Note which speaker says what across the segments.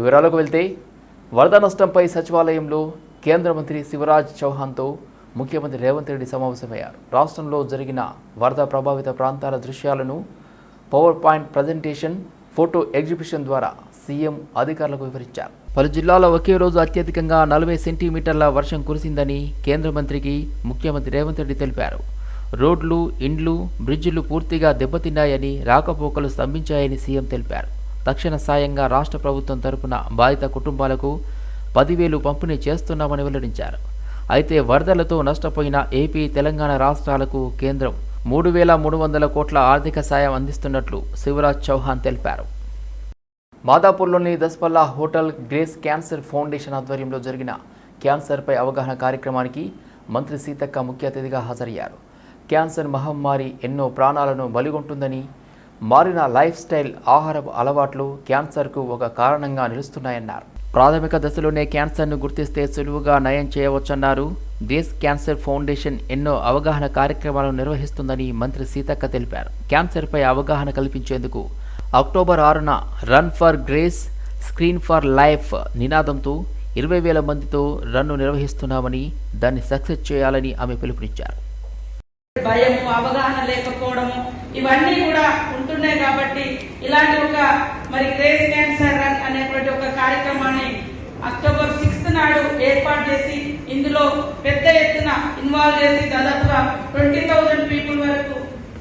Speaker 1: వివరాలకు వెళ్తే వరద నష్టంపై సచివాలయంలో కేంద్ర మంత్రి శివరాజ్ చౌహాన్తో ముఖ్యమంత్రి రేవంత్ రెడ్డి సమావేశమయ్యారు. రాష్ట్రంలో జరిగిన వరద ప్రభావిత ప్రాంతాల దృశ్యాలను power point presentation photo exhibition ద్వారా సీఎం అధికారులకు వివరించారు. పలు జిల్లాల్లో ఒకే రోజు అత్యధికంగా నలభై సెంటీమీటర్ల వర్షం కురిసిందని కేంద్ర మంత్రికి ముఖ్యమంత్రి రేవంత్ రెడ్డి తెలిపారు. రోడ్లు ఇండ్లు బ్రిడ్జిలు పూర్తిగా దెబ్బతిన్నాయని రాకపోకలు స్తంభించాయని సీఎం తెలిపారు. తక్షణ సాయంగా రాష్ట్ర ప్రభుత్వం తరపున బాధిత కుటుంబాలకు పదివేలు పంపిణీ చేస్తున్నామని వెల్లడించారు. అయితే వరదలతో నష్టపోయిన ఏపీ తెలంగాణ రాష్ట్రాలకు కేంద్రం మూడు వేల మూడు వందల కోట్ల ఆర్థిక సాయం అందిస్తున్నట్లు శివరాజ్ చౌహాన్ తెలిపారు. మాదాపూర్లోని Daspalla hotel Grace cancer foundation ఆధ్వర్యంలో జరిగిన క్యాన్సర్పై అవగాహన కార్యక్రమానికి మంత్రి సీతక్క ముఖ్య అతిథిగా హాజరయ్యారు. క్యాన్సర్ మహమ్మారి ఎన్నో ప్రాణాలను బలిగొంటుందని మారిన లైఫ్ స్టైల్ ఆహారపు అలవాట్లు క్యాన్సర్కు ఒక కారణంగా నిలుస్తున్నాయన్నారు. ప్రాథమిక దశలోనే క్యాన్సర్ను గుర్తిస్తే సులువుగా నయం చేయవచ్చన్నారు. దేశ్ క్యాన్సర్ ఫౌండేషన్ ఎన్నో అవగాహన కార్యక్రమాలను నిర్వహిస్తుందని మంత్రి సీతక్క తెలిపారు. క్యాన్సర్పై అవగాహన కల్పించేందుకు అక్టోబర్ ఆరున run for Grace screen for life నినాదంతో ఇరవై వేల మందితో రన్ను నిర్వహిస్తున్నామని దాన్ని సక్సెస్ చేయాలని ఆమె పిలుపునిచ్చారు.
Speaker 2: భయము అవగాహన లేకపోవడము ఇవన్నీ కూడా ఉంటున్నాయి కాబట్టి ఇలాంటి ఒక మరి గ్రేస్ క్యాన్సర్ రన్ అనేటువంటి ఒక కార్యక్రమాన్ని అక్టోబర్ సిక్స్త్ నాడు ఏర్పాటు చేసి ఇందులో పెద్ద ఎత్తున ఇన్వాల్వ్ చేసి దాదాపుగా ట్వంటీ థౌజండ్ పీపుల్ వరకు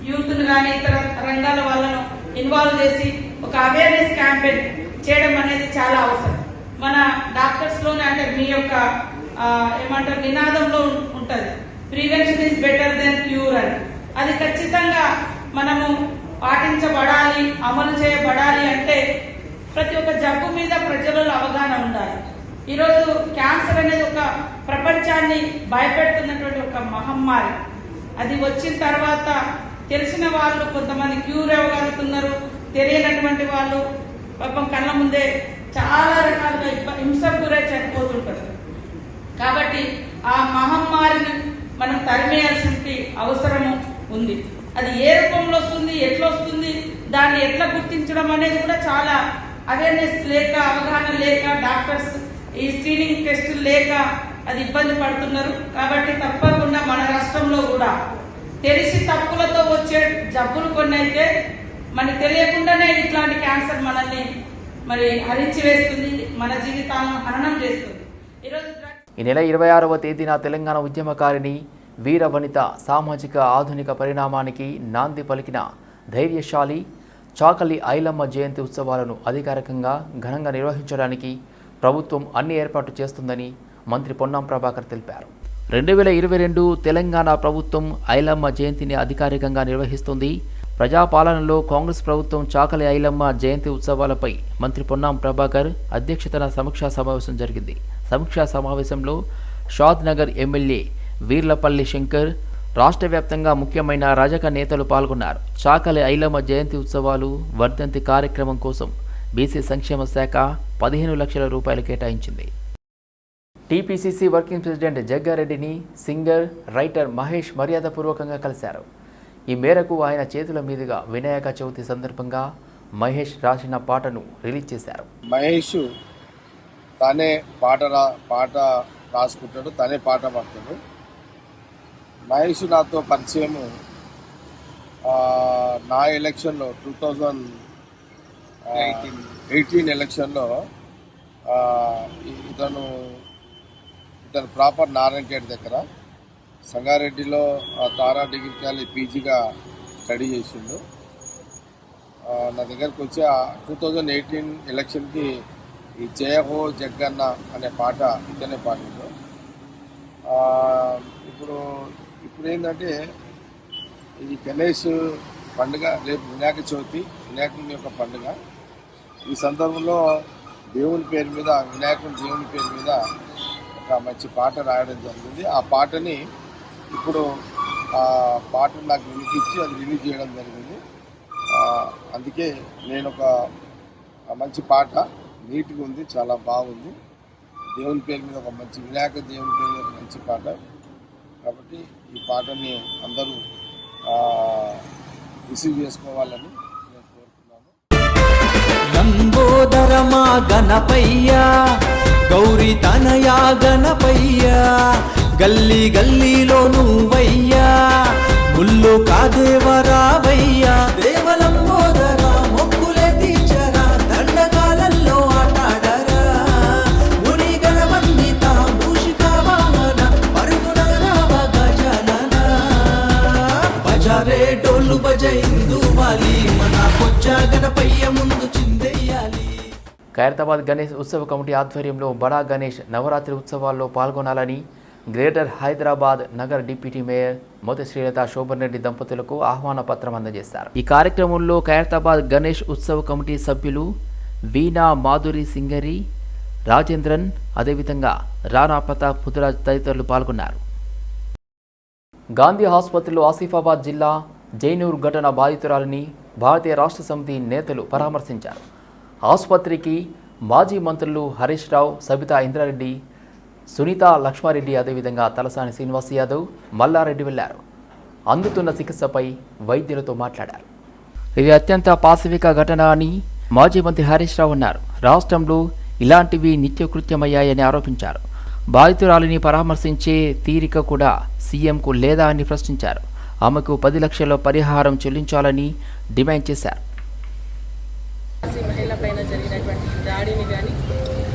Speaker 2: యూత్ కానీ ఇతర రంగాల వాళ్ళను ఇన్వాల్వ్ చేసి ఒక అవేర్నెస్ క్యాంపెయిన్ చేయడం అనేది చాలా అవసరం. మన డాక్టర్స్లోనే అంటే మీ యొక్క ఏమంటారు నినాదంలో ఉంటుంది ఉంటది. Prevention is better than cure అని. అది ఖచ్చితంగా మనము పాటించబడాలి అమలు చేయబడాలి అంటే ప్రతి ఒక్క జబ్బు మీద ప్రజలలో అవగాహన ఉండాలి. ఈరోజు క్యాన్సర్ అనేది ఒక ప్రపంచాన్ని భయపెడుతున్నటువంటి ఒక మహమ్మారి. అది వచ్చిన తర్వాత తెలిసిన వాళ్ళు కొంతమంది క్యూర్ అవ్వగలుగుతున్నారు తెలియనటువంటి వాళ్ళు పాపం కళ్ళ ముందే చాలా రకాలుగా హింసకు గురై చనిపోతుంటారు. కాబట్టి ఆ మహమ్మారిని మనం తరిమేయాల్సిన అవసరము ఉంది. అది ఏ రూపంలో వస్తుంది ఎట్లా వస్తుంది దాన్ని ఎట్లా గుర్తించడం అనేది కూడా చాలా అవేర్నెస్ లేక అవగాహన లేక డాక్టర్స్ ఈ స్క్రీనింగ్ టెస్టులు లేక అది ఇబ్బంది పడుతున్నారు. కాబట్టి తప్పకుండా మన రాష్ట్రంలో కూడా తెలిసి తప్పులతో వచ్చే జబ్బులు కొన్ని అయితే మనకి తెలియకుండానే ఇట్లాంటి క్యాన్సర్ మనల్ని మరి హరించి వేస్తుంది మన జీవితాలను హననం చేస్తుంది. ఈరోజు
Speaker 1: ఈ నెల ఇరవై ఆరవ తేదీన తెలంగాణ ఉద్యమకారిణి వీర వనిత సామాజిక ఆధునిక పరిణామానికి నాంది పలికిన ధైర్యశాలి చాకలి ఐలమ్మ జయంతి ఉత్సవాలను అధికారికంగా ఘనంగా నిర్వహించడానికి ప్రభుత్వం అన్ని ఏర్పాట్లు చేస్తుందని మంత్రి పొన్నం ప్రభాకర్ తెలిపారు. రెండు వేల ఇరవై రెండు తెలంగాణ ప్రభుత్వం ఐలమ్మ జయంతిని అధికారికంగా నిర్వహిస్తుంది. ప్రజాపాలనలో కాంగ్రెస్ ప్రభుత్వం చాకలి ఐలమ్మ జయంతి ఉత్సవాలపై మంత్రి పొన్నాం ప్రభాకర్ అధ్యక్షతన సమీక్షా సమావేశం జరిగింది. సమీక్షా సమావేశంలో షాద్ నగర్ ఎమ్మెల్యే వీర్లపల్లి శంకర్ రాష్ట్ర వ్యాప్తంగా ముఖ్యమైన రజక నేతలు పాల్గొన్నారు. చాకలి ఐలమ్మ జయంతి ఉత్సవాలు వర్ధంతి కార్యక్రమం కోసం బీసీ సంక్షేమ శాఖ పదిహేను లక్షల రూపాయలు కేటాయించింది. టీపీసీసీ వర్కింగ్ ప్రెసిడెంట్ జగ్గారెడ్డిని సింగర్ రైటర్ మహేష్ మర్యాదపూర్వకంగా కలిశారు. ఈ మేరకు ఆయన చేతుల మీదుగా వినాయక చవితి సందర్భంగా మహేష్ రాసిన పాటను రిలీజ్ చేశారు.
Speaker 3: మహేష్ తానే పాట రా పాట రాసుకుంటాడు తనే పాట పాడతాడు. మహేష్ నాతో పరిచయము నా ఎలక్షన్లో టూ థౌజండ్ ఎయిటీన్. ఎలక్షన్లో ఇతను ఇతను ప్రాపర్ నారాయణఖేడ్ దగ్గర సంగారెడ్డిలో తారా డిగ్రీ కాలేజ్ పీజీగా స్టడీ చేసిండు. నా దగ్గరకు వచ్చి టూ థౌజండ్ ఎయిటీన్ ఎలక్షన్కి ఈ జయ హో జగ్గన్న అనే పాట ఇతనే పాడిండు. ఇప్పుడు ఇప్పుడు ఏంటంటే ఈ గణేష్ పండుగ రేపు వినాయక చవితి వినాయకుని యొక్క పండుగ. ఈ సందర్భంలో దేవుని పేరు మీద వినాయకుని దేవుని పేరు మీద ఒక మంచి పాట రాయడం జరిగింది. ఆ పాటని ఇప్పుడు ఆ పాటను నాకు వినిపించి అది రిలీజ్ చేయడం జరిగింది. అందుకే నేను ఒక మంచి పాట నీట్గా ఉంది చాలా బాగుంది. దేవుని పేరు మీద ఒక మంచి వినాయక దేవుని పేరు మీద ఒక మంచి పాట. కాబట్టి ఈ పాటని అందరూ రిసీవ్ చేసుకోవాలని నేను కోరుతున్నాను.
Speaker 4: నా లంబోదరమా గణపయ్య గౌరీ తనయా గణపయ్య గల్లీ గల్లీలో నువ్వయ్యా ముల్లు కాదేవరా
Speaker 1: ఖైరతాబాద్ గణేష్ ఉత్సవ కమిటీ ఆధ్వర్యంలో బడా గణేష్ నవరాత్రి ఉత్సవాల్లో పాల్గొనాలని గ్రేటర్ హైదరాబాద్ నగర్ డిప్యూటీ మేయర్ మొదటి శ్రీలత శోభన్ రెడ్డి దంపతులకు ఆహ్వాన పత్రం అందజేశారు. ఈ కార్యక్రమంలో ఖైరతాబాద్ గణేష్ ఉత్సవ కమిటీ సభ్యులు వీణా మాధురి సింగరి రాజేంద్రన్ అదేవిధంగా రాణా ప్రతాప్ ముదిరాజ్ తదితరులు పాల్గొన్నారు. గాంధీ ఆసుపత్రిలో ఆసిఫాబాద్ జిల్లా జైనూర్ ఘటన బాధితురాలని భారతీయ రాష్ట్ర సమితి నేతలు పరామర్శించారు. ఆసుపత్రికి మాజీ మంత్రులు హరీష్ రావు సబితా ఇంద్రారెడ్డి సునీత లక్ష్మారెడ్డి అదేవిధంగా తలసాని శ్రీనివాస్ యాదవ్ మల్లారెడ్డి వెళ్ళారు. అందుతున్న చికిత్సపై వైద్యులతో మాట్లాడారు. ఇది అత్యంత పాశవిక ఘటన అని మాజీ మంత్రి హరీష్ రావు అన్నారు. రాష్ట్రంలో ఇలాంటివి నిత్యకృత్యమయ్యాయని ఆరోపించారు. బాధితురాలిని పరామర్శించే తీరిక కూడా సీఎంకు లేదా అని ప్రశ్నించారు. ఆమెకు పది లక్షల పరిహారం చెల్లించాలని డిమాండ్ చేశారు.
Speaker 5: మహిళ పైన జరిగినటువంటి దాడిని కానీ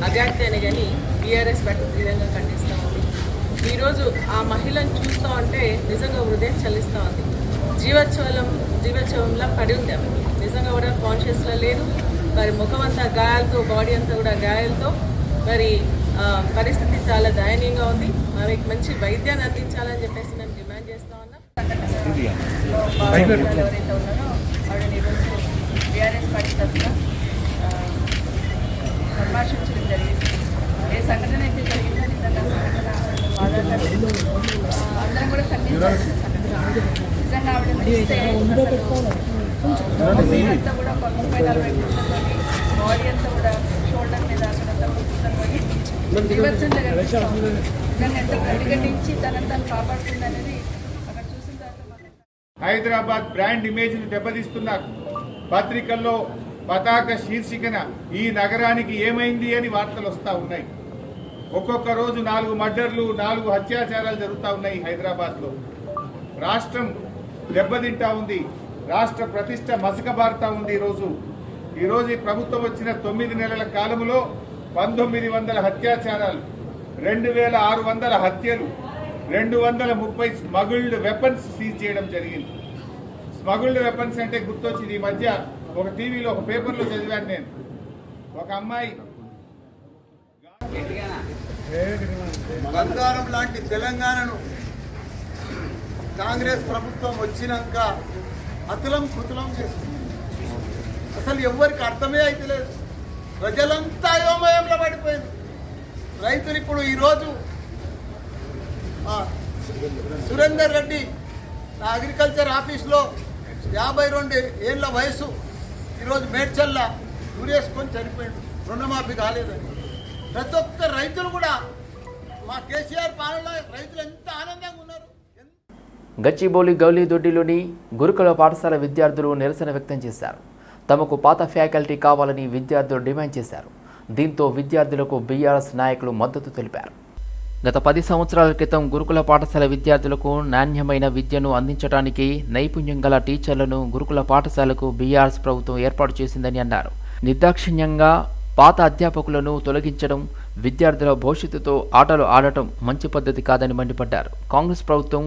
Speaker 5: అగాత్యాన్ని కానీ బీఆర్ఎస్ పార్టీ ఖండిస్తూ ఉంది. ఈరోజు ఆ మహిళను చూస్తూ ఉంటే నిజంగా హృదయం చలిస్తూ ఉంది. జీవోత్సవం జీవోత్సవంలా పడి ఉంది ఆమె. నిజంగా కూడా కాన్షియస్లో లేదు. మరి ముఖం అంతా గాయాలతో బాడీ అంతా కూడా గాయాలతో మరి పరిస్థితి చాలా దయనీయంగా ఉంది. ఆమెకి మంచి వైద్యాన్ని అందించాలని చెప్పేసి ఎవరైతే ఉన్నారో ఆవిడని ఈరోజు బీఆర్ఎస్ పార్టీ తరఫున సంభాషించడం జరిగింది ఏ సంఘటన అయితే జరిగిందో నిజంగా సంఘటన బాధాకరం అందరం కూడా ఖండించాల్సిన సంఘటన నిజంగా ఆవిడ చూస్తే అంతా కూడా ఒక ముప్పై నలభై బాడీ అంతా కూడా షోల్డర్ మీద అక్కడంతా నిజంగా ఎంత తనని తను కాపాడుతుందనేది అనేది అక్కడ చూసిన తర్వాత మాకు
Speaker 6: హైదరాబాద్ బ్రాండ్ ఇమేజ్ను దెబ్బతీస్తున్నారు పత్రికల్లో పతాక శీర్షికన ఈ నగరానికి ఏమైంది అని వార్తలు వస్తూ ఉన్నాయి. ఒక్కొక్క రోజు నాలుగు మర్డర్లు నాలుగు అత్యాచారాలు జరుగుతూ ఉన్నాయి హైదరాబాద్లో రాష్ట్రం దెబ్బతింటా ఉంది రాష్ట్ర ప్రతిష్ట మసకబారుతా ఉంది ఈరోజు. ఈరోజు ఈ ప్రభుత్వం వచ్చిన తొమ్మిది నెలల కాలంలో పంతొమ్మిది వందల హత్యాచారాలు రెండు వేల ఆరు వందల హత్యలు రెండు వందల ముప్పై స్మగుల్డ్ వెపన్స్ సీజ్ చేయడం జరిగింది. స్మగుల్డ్ వెపన్స్ అంటే గుర్తొచ్చింది. ఈ మధ్య ఒక టీవీలో ఒక పేపర్లో చదివాను నేను. ఒక అమ్మాయి
Speaker 7: బంగారం లాంటి తెలంగాణను కాంగ్రెస్ ప్రభుత్వం వచ్చినాక అతులం కుతులం చేస్తుంది అసలు ఎవరికి అర్థమే అవుతలేదు ప్రజలంతా అయోమయంలో పడిపోయింది. రైతులు ఇప్పుడు ఈరోజు సురేందర్ రెడ్డి నా అగ్రికల్చర్ ఆఫీస్లో యాభై రెండు ఏళ్ళ వయసు ఈరోజు మేడ్చల్ల ఊరేసుకొని చనిపోయాడు రుణమాఫీ కాలేదని ప్రతి ఒక్క రైతులు కూడా మా కేసీఆర్ పాలనలో రైతులు ఎంత ఆనందంగా ఉన్నారు.
Speaker 1: గచ్చిబౌలి గౌలిదొడ్డిలోని గురుకుల పాఠశాల విద్యార్థులు నిరసన వ్యక్తం చేశారు. తమకు పాత ఫ్యాకల్టీ కావాలని విద్యార్థులు డిమాండ్ చేశారు. దీంతో విద్యార్థులకు బీఆర్ఎస్ నాయకులు మద్దతు తెలిపారు. గత పది సంవత్సరాల క్రితం గురుకుల పాఠశాల విద్యార్థులకు నాణ్యమైన విద్యను అందించడానికి నైపుణ్యం గల టీచర్లను గురుకుల పాఠశాలకు బీఆర్ఎస్ ప్రభుత్వం ఏర్పాటు చేసిందని అన్నారు. నిర్దాక్షిణ్యంగా పాత అధ్యాపకులను తొలగించడం విద్యార్థుల భవిష్యత్తుతో ఆటలు ఆడటం మంచి పద్ధతి కాదని మండిపడ్డారు. కాంగ్రెస్ ప్రభుత్వం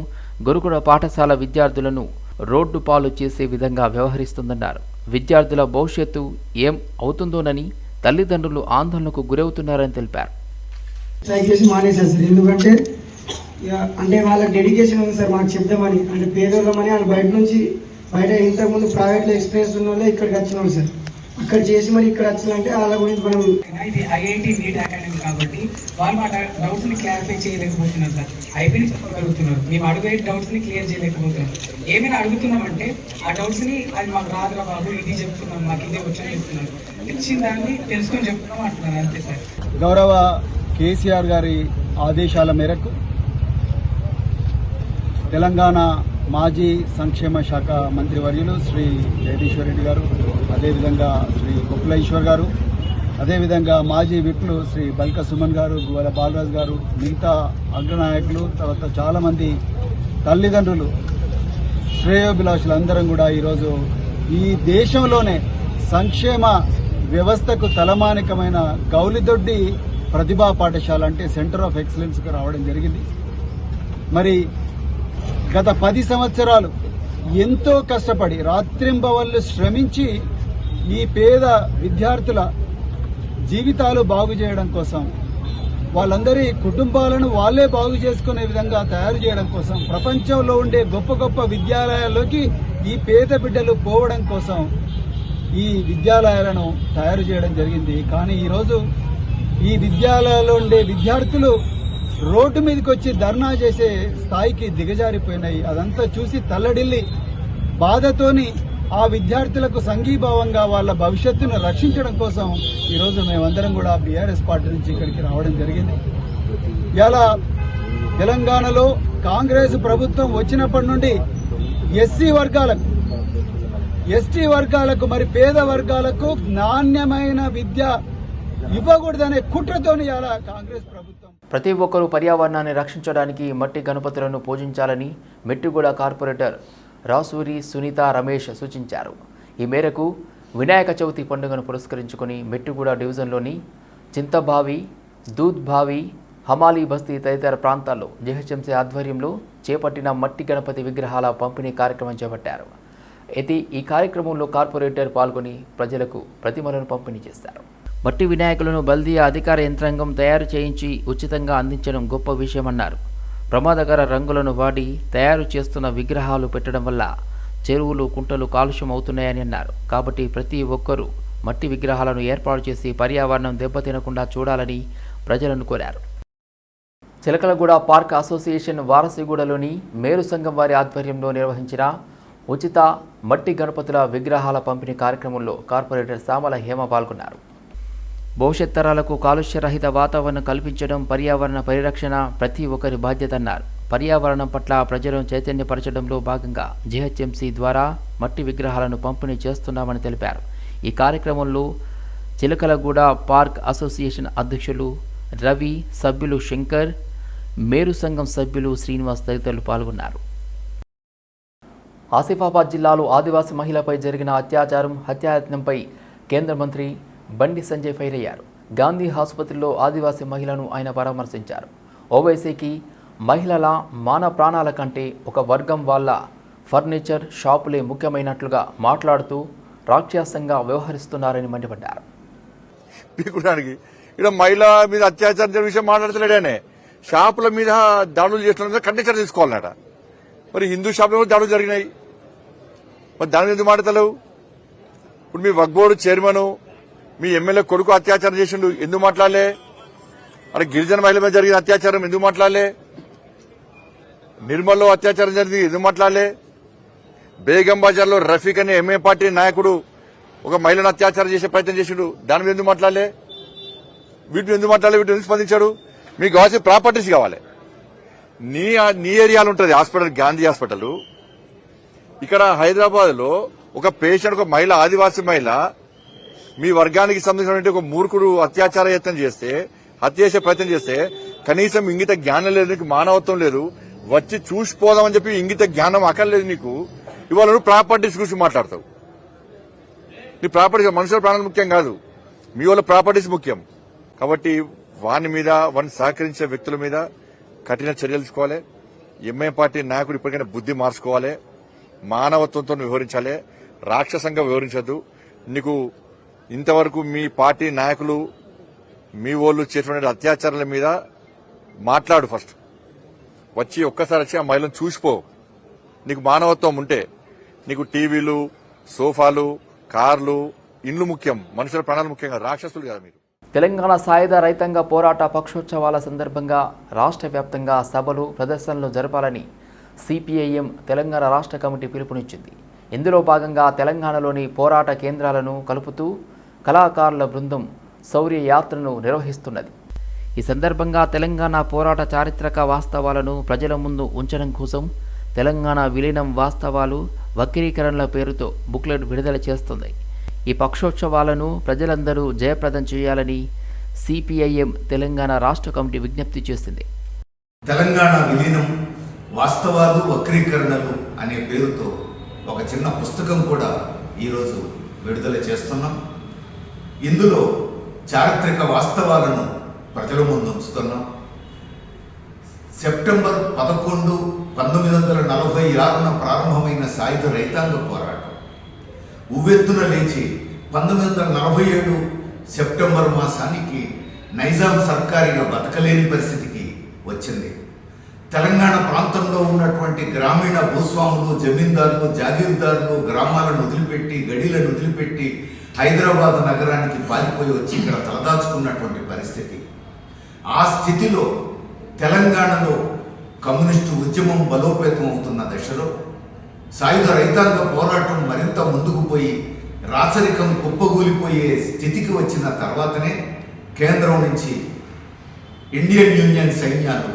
Speaker 1: గురుకుల పాఠశాల విద్యార్థులను రోడ్డు పాలు చేసే విధంగా వ్యవహరిస్తుందన్నారు. విద్యార్థుల భవిష్యత్తు ఏం అవుతుందోనని తల్లిదండ్రులు ఆందోళనకు గురవుతున్నారని తెలిపారు.
Speaker 8: ట్రై చేసి మానేశారు సార్. ఎందుకంటే ఇక అంటే వాళ్ళ డెడికేషన్ ఉంది సార్ మాకు చెప్దామని. అంటే పేదోళ్ళమని వాళ్ళు బయట నుంచి బయట ఇంతకుముందు ప్రైవేట్లో ఎక్స్పీరియన్స్ ఉన్న వాళ్ళే ఇక్కడికి వచ్చిన వాళ్ళు సార్. అక్కడ చేసి మరి ఇక్కడ వచ్చినంటే వాళ్ళ గురించి మనం
Speaker 9: ఇది ఐఐటి నీట్ అకాడమీ కాబట్టి వాళ్ళు మా డౌట్స్ని క్లారిఫై చేయలేకపోతున్నారు సార్. ఐపీని చెప్పగలుగుతున్నారు. మేము అడిగే డౌట్స్ని క్లియర్ చేయలేకపోతున్నాం. ఏమైనా అడుగుతున్నామంటే ఆ డౌట్స్ని అది మాకు రాదురా బాబు ఇది చెప్తున్నాం మాకు ఇదే వచ్చని చెప్తున్నారు. ఇచ్చిన దాన్ని తెలుసుకొని చెప్తున్నాం అంటున్నారు. అంతే సార్.
Speaker 10: గౌరవ కేసీఆర్ గారి ఆదేశాల మేరకు తెలంగాణ
Speaker 7: మాజీ సంక్షేమ శాఖ మంత్రివర్యులు శ్రీ జగదీశ్వర్ రెడ్డి గారు అదేవిధంగా శ్రీ కొప్పుల ఈశ్వర్ గారు అదేవిధంగా మాజీ విప్లు శ్రీ బల్క సుమన్ గారు గువల బాలరాజు గారు మిగతా అగ్రనాయకులు తర్వాత చాలామంది తల్లిదండ్రులు శ్రేయోభిలాషులు అందరం కూడా ఈరోజు ఈ దేశంలోనే సంక్షేమ వ్యవస్థకు తలమానికమైన గౌలిదొడ్డి ప్రతిభా పాఠశాల అంటే సెంటర్ ఆఫ్ ఎక్సలెన్స్కి రావడం జరిగింది. మరి గత పది సంవత్సరాలు ఎంతో కష్టపడి రాత్రింబవళ్ళు శ్రమించి ఈ పేద విద్యార్థుల జీవితాలు బాగు చేయడం కోసం వాళ్ళందరి కుటుంబాలను వాళ్ళే బాగు చేసుకునే విధంగా తయారు చేయడం కోసం ప్రపంచంలో ఉండే గొప్ప గొప్ప విద్యాలయాల్లోకి ఈ పేద బిడ్డలు పోవడం కోసం ఈ విద్యాలయాలను తయారు చేయడం జరిగింది. కానీ ఈరోజు ఈ విద్యాలయాల్లో ఉండే విద్యార్థులు రోడ్డు మీదకి వచ్చి ధర్నా చేసే స్థాయికి దిగజారిపోయినాయి. అదంతా చూసి తల్లడిల్లి బాధతోని ఆ విద్యార్థులకు సంఘీభావంగా వాళ్ళ భవిష్యత్తును రక్షించడం కోసం ఈరోజు మేమందరం కూడా బీఆర్ఎస్ పార్టీ నుంచి ఇక్కడికి రావడం జరిగింది. ఇలా తెలంగాణలో కాంగ్రెస్ ప్రభుత్వం వచ్చినప్పటి నుండి ఎస్సీ వర్గాలకు ఎస్టీ వర్గాలకు మరి పేద వర్గాలకు నాణ్యమైన విద్య ఇవ్వకూడదనే కుట్రతోని ఇలా కాంగ్రెస్ ప్రభుత్వం.
Speaker 1: ప్రతి ఒక్కరూ పర్యావరణాన్ని రక్షించడానికి మట్టి గణపతులను పూజించాలని మెట్టిగూడ కార్పొరేటర్ రాసూరి సునీత రమేష్ సూచించారు. ఈ మేరకు వినాయక చవితి పండుగను పురస్కరించుకొని మెట్టిగూడ డివిజన్లోని చింతబావి దూద్బావి హమాలీ బస్తీ తదితర ప్రాంతాల్లో జీహెచ్ఎంసీ ఆధ్వర్యంలో చేపట్టిన మట్టి గణపతి విగ్రహాల పంపిణీ కార్యక్రమం చేపట్టారు. అయితే ఈ కార్యక్రమంలో కార్పొరేటర్ పాల్గొని ప్రజలకు ప్రతిమలను పంపిణీ చేశారు. మట్టి వినాయకులను బల్దియా అధికార యంత్రాంగం తయారు చేయించి ఉచితంగా అందించడం గొప్ప విషయమన్నారు. ప్రమాదకర రంగులను వాడి తయారు చేస్తున్న విగ్రహాలు పెట్టడం వల్ల చెరువులు కుంటలు కాలుష్యం అవుతున్నాయని అన్నారు. కాబట్టి ప్రతి ఒక్కరూ మట్టి విగ్రహాలను ఏర్పాటు చేసి పర్యావరణం దెబ్బతినకుండా చూడాలని ప్రజలను కోరారు. చిలకలగూడ పార్క్ అసోసియేషన్ వారసిగూడలోని మేరు సంఘం వారి ఆధ్వర్యంలో నిర్వహించిన ఉచిత మట్టి గణపతుల విగ్రహాల పంపిణీ కార్యక్రమంలో కార్పొరేటర్ సామల హేమ పాల్గొన్నారు. భవిష్యత్ తరాలకు కాలుష్యరహిత వాతావరణం కల్పించడం పర్యావరణ పరిరక్షణ ప్రతి ఒక్కరి బాధ్యత అన్నారు పర్యావరణం పట్ల ప్రజలను చైతన్యపరచడంలో భాగంగా జిహెచ్ఎంసి ద్వారా మట్టి విగ్రహాలను పంపిణీ చేస్తున్నామని తెలిపారు. ఈ కార్యక్రమంలో చిలకలగూడ పార్క్ అసోసియేషన్ అధ్యక్షులు రవి సభ్యులు శంకర్ మేరు సంఘం సభ్యులు శ్రీనివాస్ తదితరులు పాల్గొన్నారు. ఆసిఫాబాద్ జిల్లాలో ఆదివాసీ మహిళపై జరిగిన అత్యాచారం హత్యాయత్నంపై కేంద్ర మంత్రి బండి సంజయ్ ఫైర్ అయ్యారు. గాంధీ ఆసుపత్రిలో ఆదివాసీ మహిళను ఆయన పరామర్శించారు. ఓవైసీకి మహిళల మాన ప్రాణాల కంటే ఒక వర్గం వాళ్ళ ఫర్నిచర్ షాపులే ముఖ్యమైనట్లుగా మాట్లాడుతూ రాక్షసంగా వ్యవహరిస్తున్నారని మండిపడ్డారు.
Speaker 10: పీకుడానికి ఇక్కడ మహిళ మీద అత్యాచారం జరిగిన విషయం మాట్లాడతలేడనే. షాపుల మీద దాడులు చేస్తున్న కండిషన్ తీసుకోవాలన్నట మరి హిందూ షాపుల మీద దాడులు జరిగినాయి. మరి దాని మీద ఎందుకు మాట్లాడతలేవు? ఇప్పుడు మీ వగ్బోర్డు చైర్మను మీ ఎమ్మెల్యే కొడుకు అత్యాచారం చేసిండు ఎందుకు మాట్లాడలే? అరే గిరిజన మహిళ మీద జరిగిన అత్యాచారం ఎందుకు మాట్లాడలే? నిర్మల్లో అత్యాచారం జరిగింది ఎందుకు మాట్లాడలే? బేగం బజార్లో రఫీక్ అనే ఎంఏ పార్టీ నాయకుడు ఒక మహిళను అత్యాచారం చేసే ప్రయత్నం చేసిండు దాని మీద ఎందుకు మాట్లాడలే? వీటిని ఎందుకు మాట్లాడలే? వీటిని ఎందుకు స్పందించాడు? మీకు కావాల్సిన ప్రాపర్టీస్ కావాలి. నీ నీ ఏరియాలో ఉంటుంది హాస్పిటల్ గాంధీ హాస్పిటల్. ఇక్కడ హైదరాబాద్లో ఒక పేషెంట్ ఒక మహిళ ఆదివాసీ మహిళ మీ వర్గానికి సంబంధించినటువంటి ఒక మూర్ఖుడు అత్యాచార యత్నం చేస్తే హత్య చేసే ప్రయత్నం చేస్తే కనీసం ఇంగిత జ్ఞానం లేదు నీకు మానవత్వం లేదు వచ్చి చూసిపోదామని చెప్పి ఇంగిత జ్ఞానం అక్కర్లేదు నీకు. ఇవాళ నువ్వు ప్రాపర్టీస్ గురించి మాట్లాడతావు. నీ ప్రాపర్టీస్ మనుషుల ప్రాణాలు ముఖ్యం కాదు. మీ వాళ్ళ ప్రాపర్టీస్ ముఖ్యం. కాబట్టి వాని మీద వారిని సహకరించే వ్యక్తుల మీద కఠిన చర్యలు తీసుకోవాలి. ఎంఐ పార్టీ నాయకుడు ఇప్పటికైనా బుద్ధి మార్చుకోవాలి. మానవత్వంతో వ్యవహరించాలి. రాక్షసంగా వ్యవహరించద్దు. నీకు ఇంతవరకు మీ పార్టీ నాయకులు మీ వాళ్ళు చేసినటువంటి అత్యాచారాల మీద మాట్లాడు ఫస్ట్. వచ్చి ఒక్కసారి వచ్చి ఆ మహిళను చూసిపో. నీకు మానవత్వం ఉంటే నీకు టీవీలు సోఫాలు కార్లు ఇండ్లు ముఖ్యం మనుషుల ప్రాణాలు ముఖ్యం కాదు రాక్షసులు కదా మీరు.
Speaker 1: తెలంగాణ సాయుధ రైతాంగ పోరాట పక్షోత్సవాల సందర్భంగా రాష్ట్ర వ్యాప్తంగా సభలు ప్రదర్శనలు జరపాలని సిపిఐఎం తెలంగాణ రాష్ట్ర కమిటీ పిలుపునిచ్చింది. ఇందులో భాగంగా తెలంగాణలోని పోరాట కేంద్రాలను కలుపుతూ కళాకారుల బృందం శౌర్య యాత్రను నిర్వహిస్తున్నది. ఈ సందర్భంగా తెలంగాణ పోరాట చారిత్రక వాస్తవాలను ప్రజల ముందు ఉంచడం కోసం తెలంగాణ విలీనం వాస్తవాలు వక్రీకరణల పేరుతో బుక్లెట్ విడుదల చేస్తుంది. ఈ పక్షోత్సవాలను ప్రజలందరూ జయప్రదం చేయాలని సిపిఐఎం తెలంగాణ రాష్ట్ర కమిటీ విజ్ఞప్తి చేసింది.
Speaker 11: తెలంగాణ విలీనం వాస్తవాలు వక్రీకరణలు అనే పేరుతో ఒక చిన్న పుస్తకం కూడా ఈరోజు విడుదల చేస్తున్నాం. ఇందులో చారిత్రక వాస్తవాలను ప్రజల ముందు ఉంచుతున్నాం. సెప్టెంబర్ పదకొండు పంతొమ్మిది వందల నలభై ఆరున ప్రారంభమైన సాయుధ రైతాంగ పోరాటం. ఉవ్వెత్తున లేచి పంతొమ్మిది వందల నలభై ఏడు సెప్టెంబర్ మాసానికి నైజాం సర్కారీగా బతకలేని పరిస్థితికి వచ్చింది. తెలంగాణ ప్రాంతంలో ఉన్నటువంటి గ్రామీణ భూస్వాములు జమీందారులు జాగీర్దారులు గ్రామాలను వదిలిపెట్టి గడిలను వదిలిపెట్టి హైదరాబాద్ నగరానికి పారిపోయి వచ్చి ఇక్కడ తలదాచుకున్నటువంటి పరిస్థితి. ఆ స్థితిలో తెలంగాణలో కమ్యూనిస్టు ఉద్యమం బలోపేతం అవుతున్న దశలో సాయుధ రైతాంగ పోరాటం మరింత ముందుకు పోయి రాచరికం కుప్పగూలిపోయే స్థితికి వచ్చిన తర్వాతనే కేంద్రం నుంచి ఇండియన్ యూనియన్ సైన్యాలు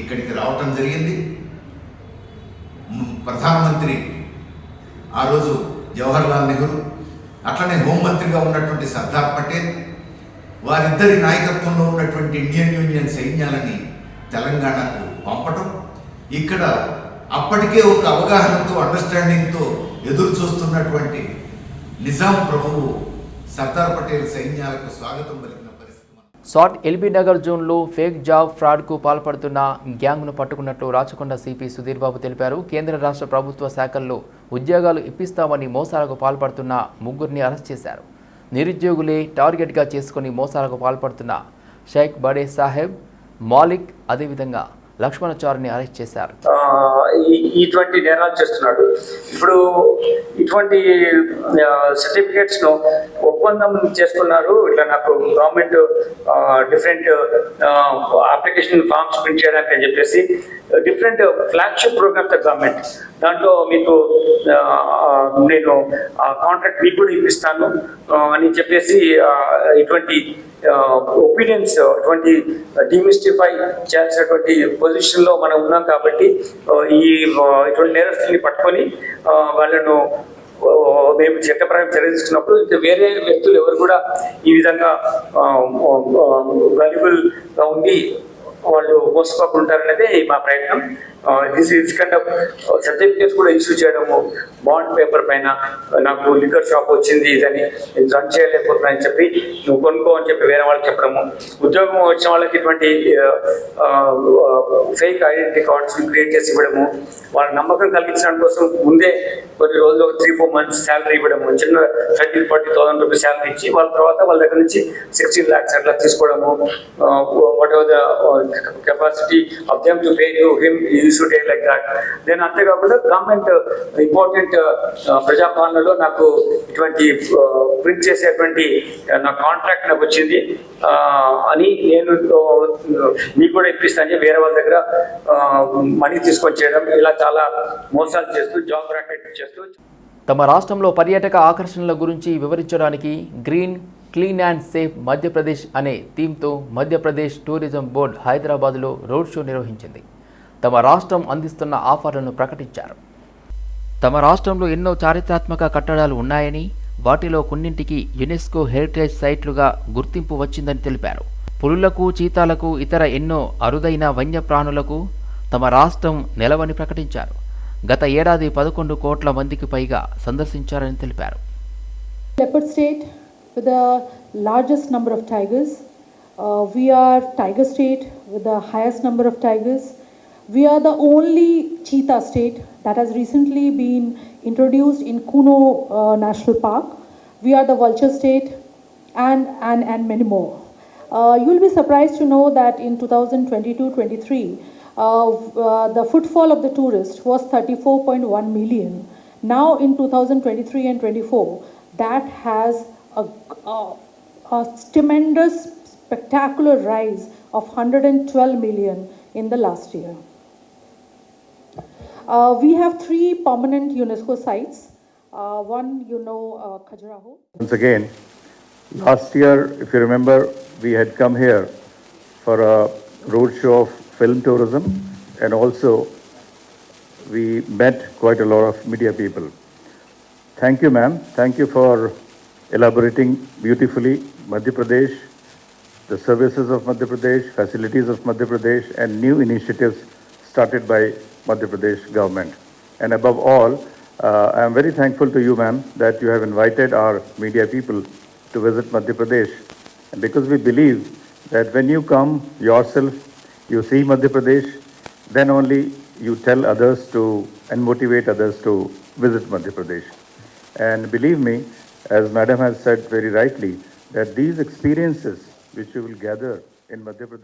Speaker 11: ఇక్కడికి రావటం జరిగింది. ప్రధానమంత్రి ఆ రోజు జవహర్లాల్ నెహ్రూ అట్లనే హోంమంత్రిగా ఉన్నటువంటి సర్దార్ పటేల్ వారిద్దరి నాయకత్వంలో ఉన్నటువంటి ఇండియన్ యూనియన్ సైన్యాలని తెలంగాణకు పంపటం ఇక్కడ అప్పటికే ఒక అవగాహనతో అండర్స్టాండింగ్తో ఎదురు చూస్తున్నటువంటి నిజాం ప్రభువు సర్దార్ పటేల్ సైన్యాలకు స్వాగతం పలికిన
Speaker 1: సాట్ ఎల్బీ నగర్ జోన్లో ఫేక్ జాబ్ ఫ్రాడ్కు పాల్పడుతున్న గ్యాంగ్ను పట్టుకున్నట్లు రాచకొండ సిపి సుధీర్ బాబు తెలిపారు. కేంద్ర రాష్ట్ర ప్రభుత్వ శాఖల్లో ఉద్యోగాలు ఇప్పిస్తామని మోసాలకు పాల్పడుతున్న ముగ్గురిని అరెస్ట్ చేశారు. నిరుద్యోగులే టార్గెట్గా చేసుకుని మోసాలకు పాల్పడుతున్న షేక్ బడే సాహెబ్ మాలిక్ అదేవిధంగా లక్ష్మణచారిని అరెస్ట్ చేశారు.
Speaker 12: ఇటువంటి నేరాలు చేస్తున్నాడు. ఇప్పుడు ఇటువంటి సర్టిఫికేట్స్ను ఒప్పందం చేసుకున్నారు. ఇట్లా నాకు government different application forms print చేయడానికి అని చెప్పేసి డిఫరెంట్ ఫ్లాగ్షిప్ ప్రోగ్రామ్స్ గవర్నమెంట్ దాంట్లో మీకు ఆ, నేను కాంట్రాక్ట్ మీకు కూడా ఇప్పిస్తాను. అని చెప్పేసి ఇటువంటి ఒపీనియన్స్ అటువంటి డిమిస్టిఫై చేయాల్సినటువంటి పొజిషన్లో మనం ఉన్నాం కాబట్టి ఈ ఇటువంటి నేరస్తుల్ని పట్టుకొని వాళ్ళను మేము చట్టపరంగా చర్య తీసుకున్నప్పుడు వేరే వ్యక్తులు ఎవరు కూడా ఈ విధంగా వాల్యుబుల్గా ఉండి వాళ్ళు మోసపోకుండా అనేది మా ప్రయత్నం. This is kind of certificates కూడా ఇష్యూ చేయడము బాండ్ పేపర్ పైన నాకు లిక్కర్ షాప్ వచ్చింది ఇదని నేను రన్ చేయలేకపోతున్నా అని చెప్పి నువ్వు కొనుక్కో అని చెప్పి వేరే వాళ్ళకి చెప్పడము. ఉద్యోగం వచ్చిన వాళ్ళకి ఇటువంటి ఫేక్ ఐడెంటిటీ కార్డ్స్ క్రియేట్ చేసి ఇవ్వడము వాళ్ళ నమ్మకం కలిగించడం కోసం ముందే కొన్ని రోజులు త్రీ ఫోర్ మంత్స్ శాలరీ ఇవ్వడము చిన్న thirty forty thousand rupees salary ఇచ్చి వాళ్ళ తర్వాత వాళ్ళ దగ్గర నుంచి సిక్స్టీన్ ల్యాక్స్ అట్లా తీసుకోవడము whatever the capacity of them to pay to him use to like that then అంతేకాకుండా గవర్నమెంట్ ఇంపార్టెంట్ ప్రజాపాలనలో నాకు ఇటువంటి ప్రింట్ చేసేటువంటి నా కాంట్రాక్ట్ నాకు వచ్చింది. అని నేను మీకు కూడా ఇప్పిస్తాను వేరే వాళ్ళ దగ్గర మనీ తీసుకొని చేయడం ఇలా చాలా మోసాలు చేస్తూ జాబ్ రాకెట్ చేస్తూ.
Speaker 1: తమ రాష్ట్రంలో పర్యాటక ఆకర్షణల గురించి వివరించడానికి green clean and safe Madhya Pradesh అనే థీమ్తో మధ్యప్రదేశ్ టూరిజం బోర్డు హైదరాబాద్లో రోడ్ షో నిర్వహించింది. తమ రాష్ట్రం అందిస్తున్న ఆఫర్లను ప్రకటించారు తమ రాష్ట్రంలో ఎన్నో చారిత్రాత్మక కట్టడాలు ఉన్నాయని వాటిలో కొన్నింటికి యునెస్కో హెరిటేజ్ సైట్లుగా గుర్తింపు వచ్చిందని తెలిపారు పులులకు చీతాలకు ఇతర ఎన్నో అరుదైన వన్యప్రాణులకు తమ రాష్ట్రం నెలవని ప్రకటించారు గత ఏడాది పదకొండు కోట్ల మందికి పైగా సందర్శించారని తెలిపారు
Speaker 13: leopard state with the largest number of tigers. Uh, we are tiger state with the highest number of tigers. We are the only cheetah state that has recently been introduced in Kuno uh, National Park. We are the vulture state and, and, and many more. Uh, you'll be surprised to know that in 2022-23, uh, uh, the footfall of the tourist was 34.1 million. Now in 2023 and 24, that has a, a, a tremendous, spectacular rise of 112 million in the last year. Uh, we have three permanent UNESCO sites. Uh, one, you know, uh, Khajuraho.
Speaker 14: Once again, last year, if you remember, we had come here for a roadshow of film tourism and also we met quite a lot of media people. Thank you, ma'am. Thank you for elaborating beautifully Madhya Pradesh, the services of Madhya Pradesh, facilities of Madhya Pradesh, and new initiatives started by Madhya Pradesh government. And above all, uh, I am very thankful to you, ma'am, that you have invited our media people to visit Madhya Pradesh. And because we believe that when you come yourself, you see Madhya Pradesh, then only you tell others to and motivate others to visit Madhya Pradesh. And believe me, as Madam has said very rightly, that these experiences which you will gather in Madhya Pradesh